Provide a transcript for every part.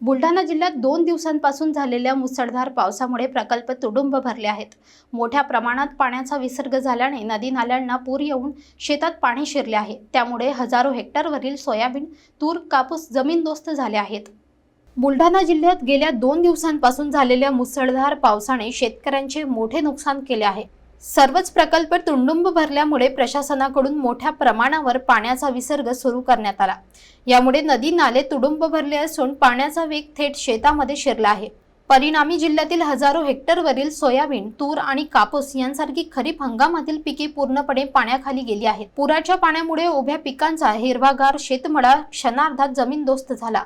बुलढाणा जिल्ह्यात दोन दिवसांपासून झालेल्या मुसळधार पावसामुळे प्रकल्प तुडुंब भरले आहेत. मोठ्या प्रमाणात पाण्याचा विसर्ग झाल्याने नदी नाल्यांना पूर येऊन शेतात पाणी शिरले आहे. त्यामुळे हजारो हेक्टरवरील सोयाबीन तूर कापूस जमीनदोस्त झाले आहेत. बुलढाणा जिल्ह्यात गेल्या दोन दिवसांपासून झालेल्या मुसळधार पावसाने शेतकऱ्यांचे मोठे नुकसान केले आहे. सर्वच प्रकल्प तुंडुंब भरल्यामुळे प्रशासनाकडून मोठ्या प्रमाणावर पाण्याचा विसर्ग सुरू करण्यात आला. यामुळे नदी नाले तुडुंब भरले असून पाण्याचा वेग थेट शेतामध्ये शिरला आहे. परिणामी जिल्ह्यातील हजारो हेक्टरवरील सोयाबीन तूर आणि कापूस यांसारखी खरीप हंगामातील पिके पूर्णपणे पाण्याखाली गेली आहेत. पुराच्या पाण्यामुळे उभ्या पिकांचा हिरवागार शेतमळा क्षणार्धात जमीनदोस्त झाला.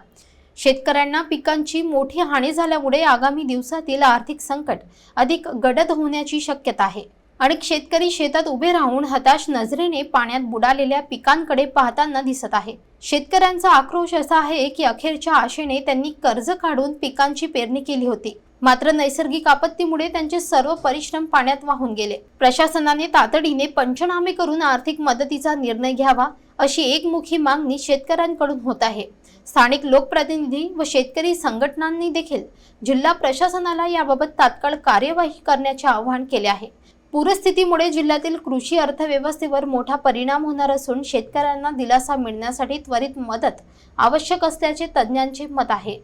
शेतकऱ्यांना पिकांची मोठी हानी झाल्यामुळे आगामी दिवसातील आर्थिक संकट अधिक गडद होण्याची शक्यता आहे. अनेक शेतकरी शेतात उभे राहून हताश नजरेने पाण्यात बुडालेल्या पिकांकडे पाहताना दिसत आहे. शेतकऱ्यांचा आक्रोश असा आहे की अखेरच्या आशेने त्यांनी कर्ज काढून पिकांची पेरणी केली होती. मात्र नैसर्गिक आपत्तीमुळे त्यांचे सर्व परिश्रम पाण्यात वाहून गेले. प्रशासनाने तातडीने पंचनामे करून आर्थिक मदतीचा निर्णय घ्यावा अशी एकमुखी मागणी शेतकऱ्यांकडून होत आहे. स्थानिक लोकप्रतिनिधी व शेतकरी संघटनांनी देखील जिल्हा प्रशासनाला याबाबत तात्काळ कार्यवाही करण्याचे आवाहन केले आहे. पूरस्थितीमुळे जिल्ह्यातील कृषी अर्थव्यवस्थेवर मोठा परिणाम होणार असून शेतकऱ्यांना दिलासा मिळण्यासाठी त्वरित मदत आवश्यक असल्याचे तज्ज्ञांचे मत आहे.